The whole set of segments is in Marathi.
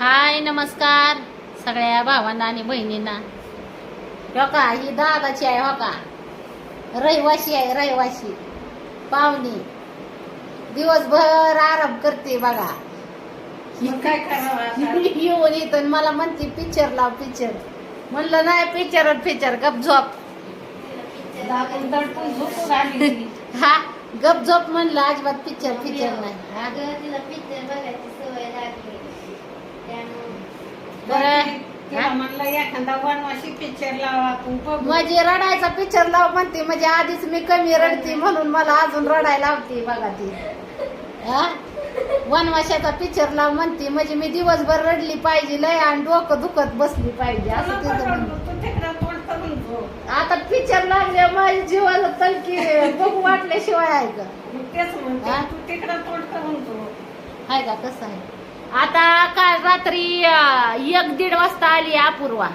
हाय नमस्कार. सगळ्या भावांना आणि बहिणींना. हो का? ही दादाची आहे हो का? रहिवाशी आहे रहिवाशी. पाहुणी. दिवसभर आराम करते बघा. काय? येऊन इथून मला म्हणते पिक्चर लाव पिक्चर म्हणलं नाही पिक्चर पिक्चर गप झोप. हा? गप झोप म्हणलं अजिबात पिक्चर पिक्चर नाही. म्हणलं एखादा वनवासी पिक्चर लावा आपण बघू म्हणजे रडायचा पिक्चर लाव म्हणते म्हणजे आधीच मी कमी रडते म्हणून मला अजून रडायला लावते बघा ती हा? वनवाशाचा पिक्चर लाव म्हणते म्हणजे मी दिवसभर रडली पाहिजे लय आणि डोकं दुखत बसली पाहिजे असं नको तिचं रडू, म्हणणं. तू तिकडं तोंड करून झोप. आता पिक्चर लागले माझ्या जीवाला तलकी बघू वाटल्याशिवाय आहे का तेच म्हणते हा? तू तिकडं तोंड करून. आहे का कसं आहे आता काल रात्री एक दीड वाजता आली अपूर्वा.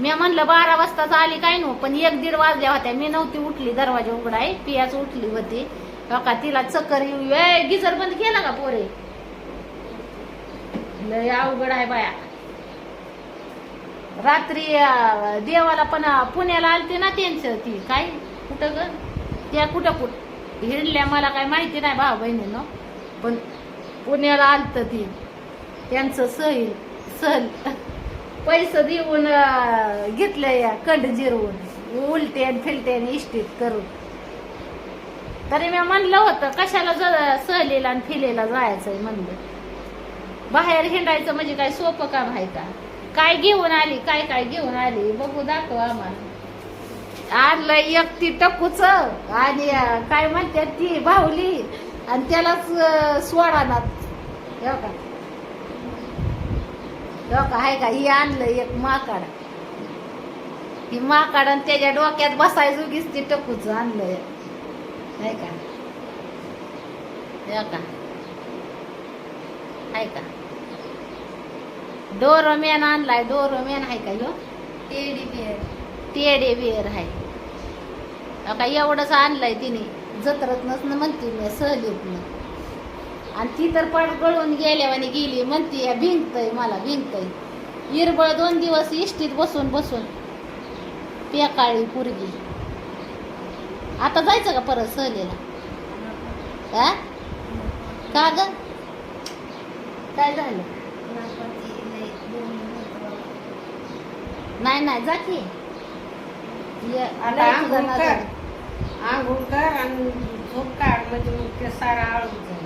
मी म्हणलं बारा वाजताच आली काय नो पण एक दीड वाजल्या होत्या. मी नव्हती उठली दरवाजा उघडाय पियाच उठली होती. हो का तिला चक्कर येऊ ए गिजर बंद केला का पोरे? लय अवघड आहे बाया. रात्री देवाला पण पुण्याला आलते ना त्यांचं ती काय? कुठं ग? त्या कुठं कुठं? हिंडल्या मला काय माहिती नाही भाऊ बहिणीनं पण पुण्याला आलत ती. त्यांचं सहल सहल पैसे देऊन घेतलं या कंड जिरवून. उलटे आणि फिलटे आणि इष्टीत करून. तरी मी म्हणलं होतं कशाला सहलीला आणि फिलेला जायचंय म्हणलं. बाहेर हिंडायचं म्हणजे काय सोपं काम आहे? का काय घेऊन आली काय काय घेऊन आली? बघू दाखव आम्हाला. आणलं एक ती टकूच. आणि काय म्हणते ती भावली आणि त्यालाच सोडा सोडानात का हो का आहे का? ही आणलं एक माकाड. ही माकाड आणि त्याच्या डोक्यात बसायचं उगीच ती टकूच आणलं एक. आहे का का? आहे का? डोरोमॅन आणलाय डोरोमॅन आहे का ह्यो? Teddy bear. टेडे बिअर आहे. का एवढंच आणलंय तिने. जत्रत नसणं म्हणते मी सहलीतनं. आणि ती तर पण गळून गेल्यावानी गेली. म्हणते या भिंगतय मला भिंगतय इरबळ दोन दिवस इष्टीत बसून बसून पेकाळी पुरगी. आता जायचं का परत सहलीला? हा? का ग? काय झालं? नाही नाही जा की. आंघोळ. कर. आंघोळ कर आणि झोप काढ म्हणजे मग ते सारा जाईल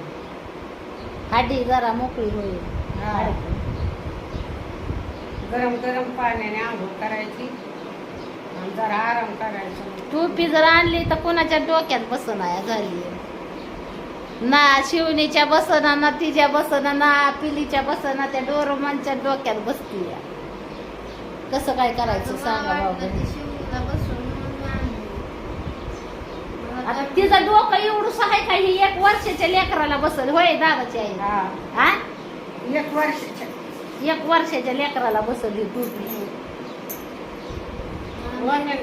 हाडी जरा मोकळी होईल. गरम गरम पाण्याने आंघोळ करायची. आणि जरा आराम करायचा. टोपी जर आणली तर कोणाच्या डोक्यात बसना झाली. ना शिवणीच्या बसना ना तिच्या बसना ना पिलीच्या बसना त्या डोरमांच्या डोक्यात बसती कसं काय करायचं सांगा बाबा. आता तिचं डोकं एवढंच आहे का ही एक वर्षाच्या लेकराला बसल? होय दादाची आई. हा. हा? एक वर्षाच्या. एक वर्षाच्या लेकराला बसल ही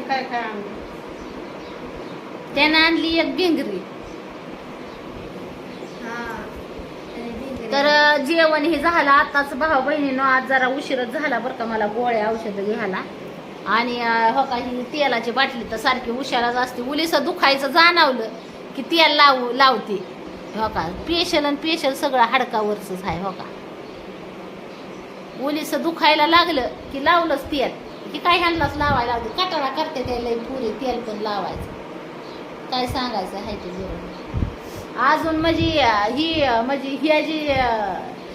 काय काय त्यानं आणली एक भिंगरी. तर जेवण हे झालं. आताच भाऊ बहिणीनं आज जरा उशीरच झाला बरं का मला गोळ्या औषधं घ्यायला. आणि हो का ही तेलाची बाटली तर सारखी उशाराच असते. उलीचं दुखायचं जाणवलं की तेल लावू लावते. हो का पेशल आणि पेशल सगळं हाडकावरचंच आहे हो का. उलीचं दुखायला लागलं की लावलंच तेल. की काय ह्यांनाच लावायला लावते कटाळा करते त्याला पुरी तेल पण लावायचं. काय सांगायचं आहे ते जेवण अजून म्हणजे ही म्हणजे ह्या जी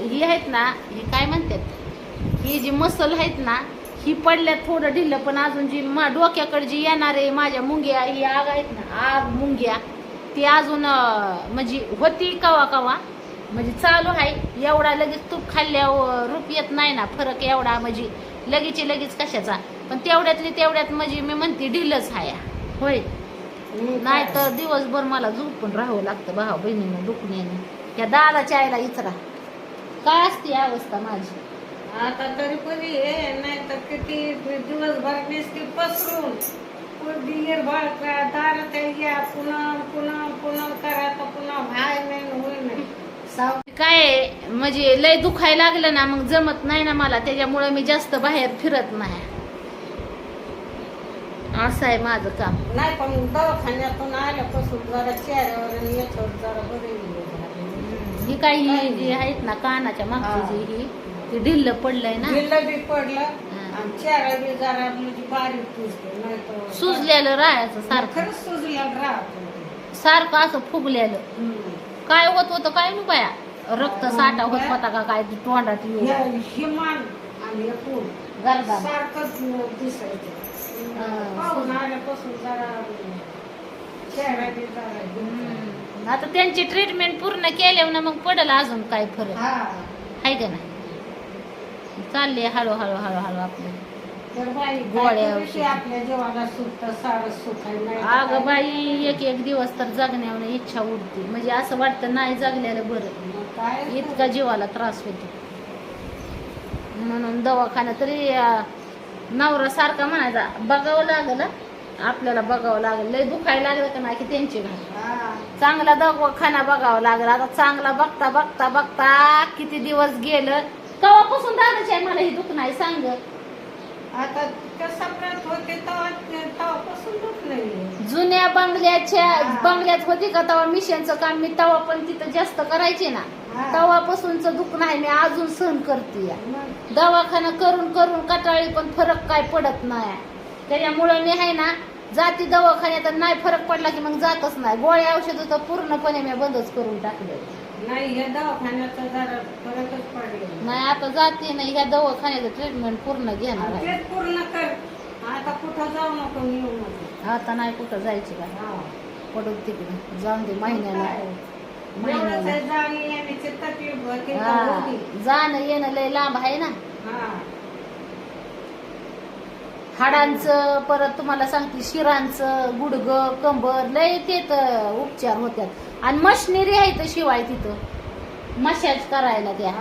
ही आहेत ना ही काय म्हणतात? ही जी मसल आहेत ना ही पडल्यात थोडं ढिल्लं पण अजून जी मा डोक्याकडे जी येणारे माझ्या मुंग्या ही आग आहेत ना आग मुंग्या ती अजून म्हणजे होती कवा कवा म्हणजे चालू आहे. एवढा लगेच तूप खाल्ल्यावर रूप येत नाही ना फरक एवढा म्हणजे लगेच लगेच कशाचा. पण तेवढ्यातली तेवढ्यात म्हणजे मी म्हणते ढिलच हाया. होय. नाही? तर दिवसभर मला झोपून राहावं लागतं भाऊ बहिणीनं दुखण्यानं त्या दादाच्या आईला इचरा. काय असते अवस्था माझी? आता तरी पण हे नाही तर किती दिवसभर नुसती पसरून. दिर बाळ दारात या पुन्हा पुन्हा पुन्हा करा तर पुन्हा व्हाय नाही होई नाही. काय म्हणजे लय दुखायला लागलं ना मग जमत नाही ना मला त्याच्यामुळे मी जास्त बाहेर फिरत नाही. असं आहे माझं काम. नाही पण दवाखान्यातून आल्यापासून जरा चेहऱ्यावर याच्यावर जरा बरे. ही काही जी आहेत ना कानाच्या मागची जी ही ती ढिल्ल पडलंय ना. ढिल्लं बी पडलं. आणि चेहरा बी जरा म्हणजे बारीक पुजले नाही तर सुजलेलं राहायचं सारखं. खरंच सुजलेलं राहत सारखं असं फुगलेलं. काय होत होतं काय नु बाया? रक्त साठा होत होता का काय? ते तोंडात येऊन. हिमान आणि गर्दा सारखंच दिसायचं. हा. पाहून आल्यापासून जरा चेहरा बी जरा हम्म. आता त्यांची ट्रीटमेंट पूर्ण केल्यावर ना मग पडेल अजून काय फरक? हा. आहे का नाही? चालले हळूहळू हळूहळू आपलं तर बाई गोळ्या काय औषधं. कशी आपल्या जीवाला सुख तर सारं सुख आहे नाही तर अगं काय. बाई एक एक दिवस तर जगण्यावर इच्छा उडते म्हणजे असं वाटतं नाही जगलेलं बरं मग काय इतका जीवाला त्रास होतो म्हणून दवाखाना तरी अं, नवरा सारखा म्हणायचा बघावं लागलं. आपल्याला बघावं लागलं लय दुखायला लागलं का नाही की त्यांची घाल हा. चांगला दवाखाना बघावा लागला आता चांगला बघता बघता बघता किती दिवस गेलं कवापासून दादाची आहे मला ही दुख नाही सांग आता होते तेव्हा तेव्हापासून जुन्या बंगल्याच्या हा. बंगल्यात होती का तेव्हा मिशनचं काम मी तेव्हा पण तिथं जास्त करायचे ना. हा. तेव्हापासूनच दुख नाही मी अजून सहन करते मग? दवाखाना करून करून कटाळी पण फरक काय पडत नाही. त्याच्यामुळं मी आहे ना जाती दवाखान्यात आणि नाही फरक पडला की मग जातच नाही. गोळ्या औषध तर पूर्णपणे मी बंदच करून टाकले नाही दवाखान्याचा जरा फरकच पडले नाही आता जाते नाही ह्या दवाखान्याचं ट्रीटमेंट पूर्ण घेणार आहे. तेच पूर्ण कर. आता कुठं जाऊ नको येऊ नको. आता नाही कुठं जायची का हा. पडून तिकडे. जाऊन दे महिन्याला. महिन्याला. आहे जाणे येण्याची तकलीफ होती तर हा. होती. जाणं येणं लय लांब आहे ना. हा. हाडांचं परत तुम्हाला सांगते शिरांचं गुडघं कंबर लय ते तर उपचार होत्यात. आणि मशिनरी आहे तर शिवाय तिथं. मशाज करायला त्या.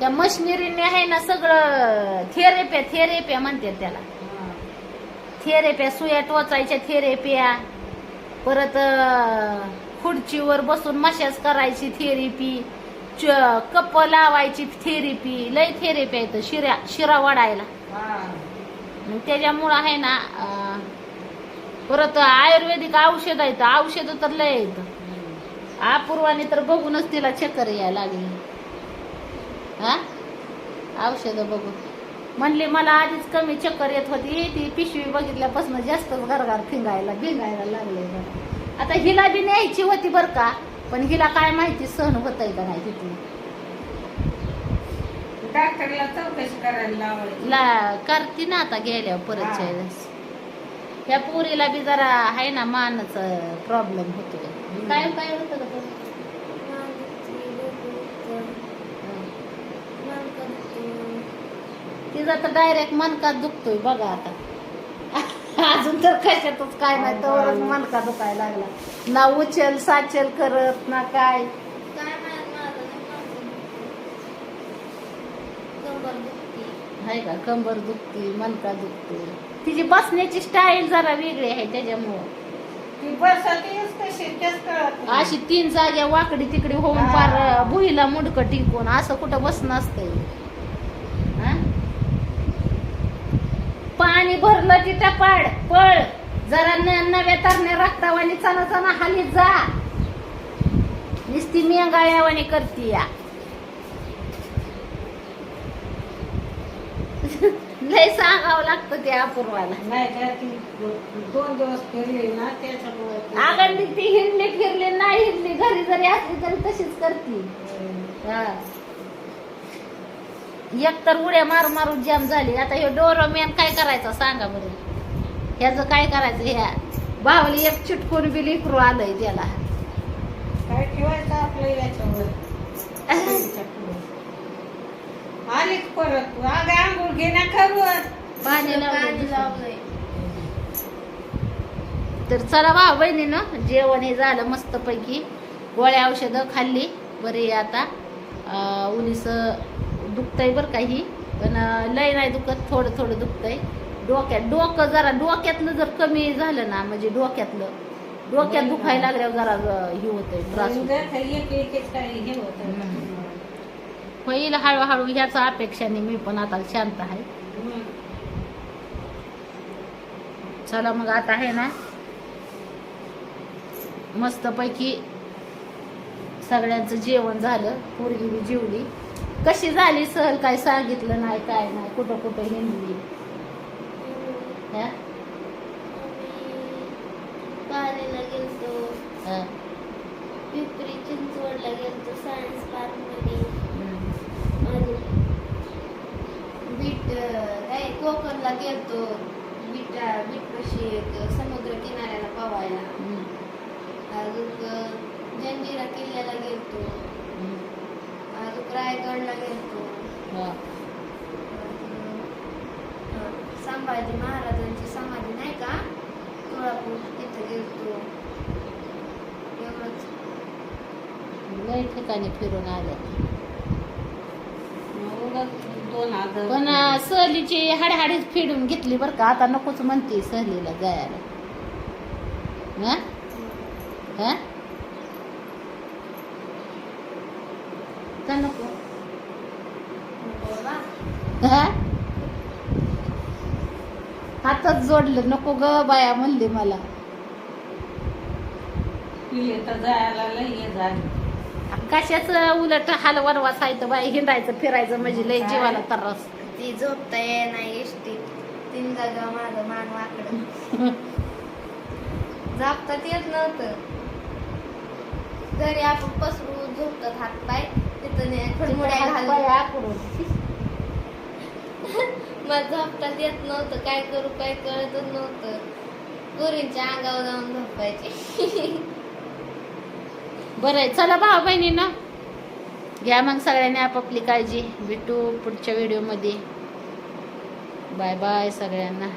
त्या मशिनरीने आहे ना सगळं थेरेप्या थेरेप्या म्हणतात त्याला. थेरेप्या सुया टोचायच्या थेरेप्या. परत खुर्चीवर बसून मशाज करायची थेरपी. कप लावायची थेरपी. लय थेरेप्या येतं शिरा शिरा वाढायला. मग त्याच्यामुळं आहे ना परत आयुर्वेदिक औषध आहेत. औषध तर लय आहेत. अपूर्वाने तर बघूनच तिला चक्कर यायला लागली. हा? औषध बघून. म्हणली मला आधीच कमी चक्कर येत होती. ती पिशवी बघितल्यापासून जास्तच घरघर फिंगायला भिंगायला लागले आता हिला बी न्यायची होती बरं का पण हिला काय माहिती सहन होत का नाही तिथली डॉक्टरला चौकशी करायला लावायची. ला करते ना आता गेल्यावर परतच्या हा. वेळेस ह्या पोरीला बी जरा आहे ना मानच प्रॉब्लेम होतोय. काय काय होतं? तिचा तर डायरेक्ट मनका दुखतोय बघा आता. अजून तर कशातच काय नाही तवरच मनका दुखायला लागला. ना उचल साचल करत ना काय काय माहीत माझं नाही कंबर दुखती आहे का? कंबर दुखते मनका दुखते. तिची बसण्याची स्टाईल जरा वेगळी आहे त्याच्यामुळं. ती बसतीच कशी तेच कळत नाही. अशी तीन जाग्या वाकडी तिकडे होऊन हा. पार भुईला मुंडकं टिकून असं कुठं बसणं असतंय हा? पाणी भरलं की टपाड पळ. जरा न- नव्या तरण्या रक्तावानी चना चना खाली जा. नुसती मेंगाळ्यावानी करती या लय सांगावं लागतं ते अपूर्वाला. नाही का ती दोन दिवस फिरली ना त्याच्यामुळे ती- हिरली फिरली नाही हिरली घरी जरी असली तरी तशीच करती. हा. एक तर उड्या मारू मारू जाम झाली. आता हे डोरोमॅन काय करायचं सांगा बरं? ह्याचं काय करायचं? ह्या बावली एक चिटकून बी लिकरू आलंय त्याला. काय ठेवायचं आपलं याच्यावर. आलीच परत आग आंघोळ घेण्या खरं पाणी पाणी लावलं लावलंय तर चला भाऊ बहिणीनं जेवण हे झालं मस्तपैकी गोळ्या औषधं खाल्ली बरी आता अं, उन्हीस दुखतंय बरं काही पण लय नाही दुखत थोडं थोडं दुखतंय डोक्यात डोकं जरा डोक्यातलं जर कमी झालं ना म्हणजे डोक्यातलं डोक्यात दुखायला लागल्यावर जरा हे होतंय त्रास होतोय. रंग काही एक एक एक काही हे होतं होईल हळूहळू ह्याच अपेक्षाने मी पण आता शांत आहे. चला मग आता आहे ना मस्तपैकी सगळ्यांचं जेवण झालं पोरगी बी जेवली. कशी झाली सहल काय सांगितलं नाही काय नाही कुठं कुठं हिंडली? गेलतो. हा. पिंपरी चिंचवडला गेलतो सायन्स पार्कमध्ये बीट काय कोकणला गेलतो. बीटा बीटपाशी एक समुद्र किनाऱ्याला पवायला. अजून जंजिरा किल्ल्याला गेलतो. अजून रायगडला गेलतो. संभाजी महाराजांची समाधी नाही का? तुळापूर तिथं गेलतो. एवढंच. लय ठिकाणी फिरून आले. उगाच दोन हजार पण सहलीची हाडहाडीच फिरून घेतली बरं का. आता नकोच म्हणते सहलीला जायला. हा? हा? का नको. हा? हातच जोडलं. नको ग बाया म्हणली मला. जायला कशाच उलट हलवर वाचायचं बाई हिंडायचं फिरायचं म्हणजे लय जीवाला त्रास. ती झोपता ये नाही एसटी. तीन जागा माझं मान वाकडं झोपतात येत नव्हतं. घरी आपण पसरून झोपतात हात पाय तिथं ने खडमुड्या घालून. मला झोपतात येत नव्हतं. काय करू काय कळतच नव्हतं. गुरींच्या अंगावर जाऊन झोपायचे. बरं आहे. चला भाऊ बहिणींना. घ्या मग सगळ्यांनी आपापली काळजी. भेटू पुढच्या व्हिडिओमध्ये बाय बाय सगळ्यांना.